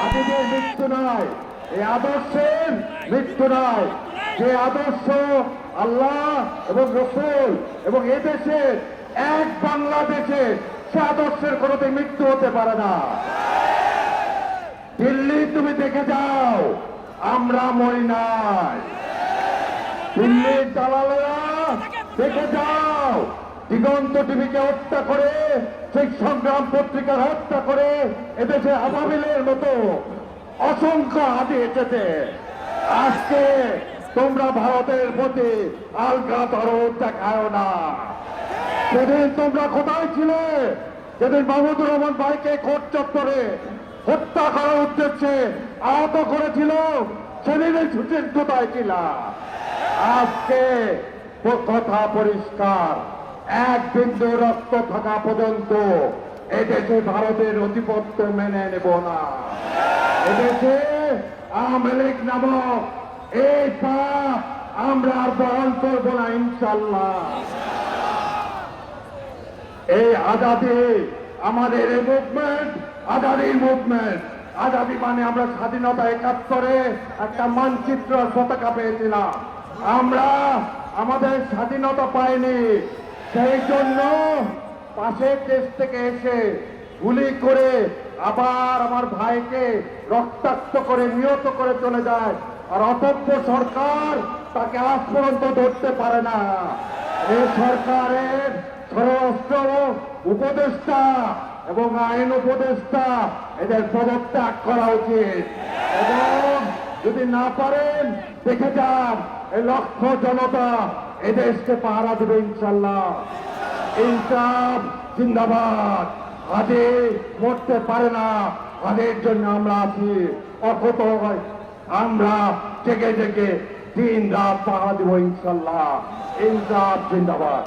হাতিদের মৃত্যু নয়, এই আদর্শের মৃত্যু নয়। যে আদর্শ আল্লাহ এবং রসুল এবং এদেশের এক বাংলাদেশে সে আদর্শের কোনোদিন মৃত্যু হতে পারে না। দিল্লি তুমি দেখে যাও, আমরা মরি নাই। দিল্লির দালালেরা দেখে যাও দিগন্ত টিভিকে হত্যা করে সেই সংগ্রাম পত্রিকার হত্যা করে এদেশে আবাবিলের মতো অসংখ্য হাতে এসেছে। আজকে তোমরা ভারতের প্রতি আলগা দরদ দেখায় না। সেদিন তোমরা কোথায় ছিলে? যেদিন মাহমুদুর রহমান ভাইকে কোর্ট চত্বরে হত্যা করার উদ্দেশ্যে আহত করেছিল সেদিনের ছুটির কোথায় ছিল আজকে কথা পরিষ্কার। এক বিন্দু রক্ত থাকা পর্যন্ত এদেশে ভারতের অধিপত্য মেনে নেব না। এদেশে আওয়ামী লীগ নামক এই পাপ আমরা আর বহন করব না ইনশাল্লাহ এই আজাদি আমাদের এই মুভমেন্ট আজাদির মুভমেন্ট আজাদি মানে আমরা স্বাধীনতা একাত্তরে একটা মানচিত্র পতাকা পেয়েছিলাম। আমরা আমাদের স্বাধীনতা পাইনি। সেই জন্য পাশের দেশ থেকে এসে গুলি করে আবার আমার ভাইকে রক্তাক্ত করে, নিহত করে চলে যায়। আর অতব্য সরকার তাকে আজ পর্যন্ত ধরতে পারে না। এই সরকারের স্বরাষ্ট্র উপদেষ্টা এবং আইন উপদেষ্টা এদের পদত্যাগ করা উচিত। এবং যদি না পারেন, দেখে যান এই লক্ষ জনতা এদেশকে পাহারা দেবে ইনশাল্লাহ ইনসাফ জিন্দাবাদ। আজে মরতে পারে না। আদের জন্য আমরা আছি অক্ষত আমরা জেগে জেগে দিন রাত পাহারা দেবো ইনশাল্লাহ ইনসাফ জিন্দাবাদ।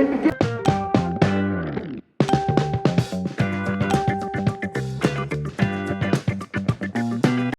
ইনকি